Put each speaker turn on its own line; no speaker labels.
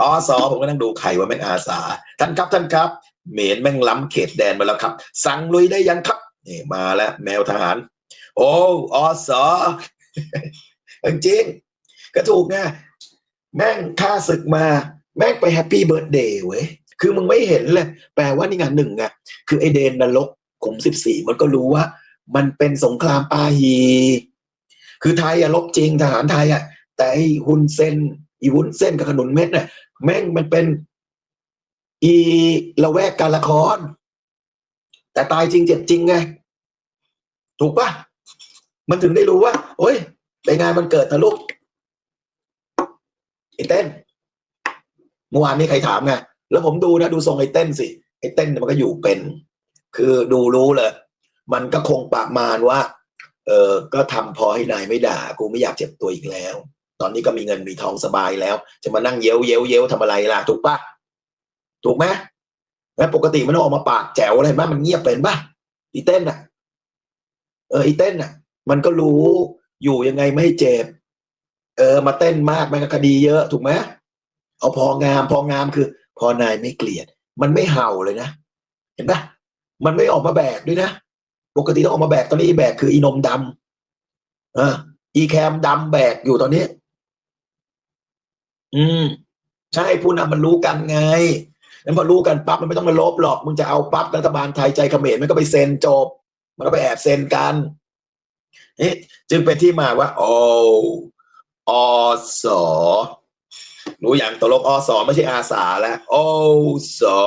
อสอผมก็นั่งดูใครว่าแม่งอาสา ท่านครับท่านครับเหมนแม่งล้ำเขตแดนมาแล้วครับ สั่งลุยได้ยังครับนี่มาแล้วแมวทหาร โอ้อสอจริงๆก็ถูกไงแม่งฆ่าศึกมา แม่งไปแฮปปี้เบิร์ดเดย์เว้ยคือมึงไม่เห็นเลย แปลว่านี่ไงหนึ่งไงคือไอเดนนรกขุมสิบสี่มันก็รู้ว่า มันเป็นสงครามปาฮี คือไทยอะลบจริงทหารไทยอะแต่ไอฮุนเซน อีฮุนเซนกับขนุนเม็ดเนี่ยแม่งมันเป็น อีละแวกการละคร แต่ตายจริงเจ็บจริงไง ถูกปะมันถึงได้รู้ว่าโอ้ยไปงานมันเกิดทะลุไอ้เต้นเมื่อวานนี้ใครถามไงแล้วผมดูนะดูทรงไอ้เต้นสิไอ้เต้นมันก็อยู่เป็น คือดูรู้เลย มันก็คงประมาณว่า เออก็ทำพอให้นายไม่ด่า กูไม่อยากเจ็บตัวอีกแล้ว ตอนนี้ก็มีเงินมีทองสบายแล้ว จะมานั่งเย้ยวเย้ยวเย้ยวทำอะไรล่ะ ถูกปะถูกไหมแล้วปกติมันต้องออกมาปากแจ๋วอะไรบ้างมันเงียบเป็นปะอีเต้นอะ เอออีเต้นอะ มันก็รู้อยู่ยังไงไม่เจ็บ เออ มาเต้นมากมันก็คดีเยอะ ถูกไหมเอาพองามพองามคือ พอนายไม่เกลียด มันไม่เห่าเลยนะเห็นปะมันไม่ออกมาแบกด้วยนะปกติต้องออกมาแบกตอนนี้แบกคืออีนมดำอ่าอีแคมดำแบกอยู่ตอนนี้ อืม ใช่ผู้นำมันรู้กันไง แล้วพอรู้กันปั๊บมันไม่ต้องมาลบหรอกมึงจะเอาปั๊บรัฐบาลไทยใจเขมรมันก็ไปเซ็นจบ มันก็ไปแอบเซ็นกันนี่จึงเป็นที่มาว่าโออสอรู้อย่างตกลงอสอไม่ใช่อาสาแล้วโอสอ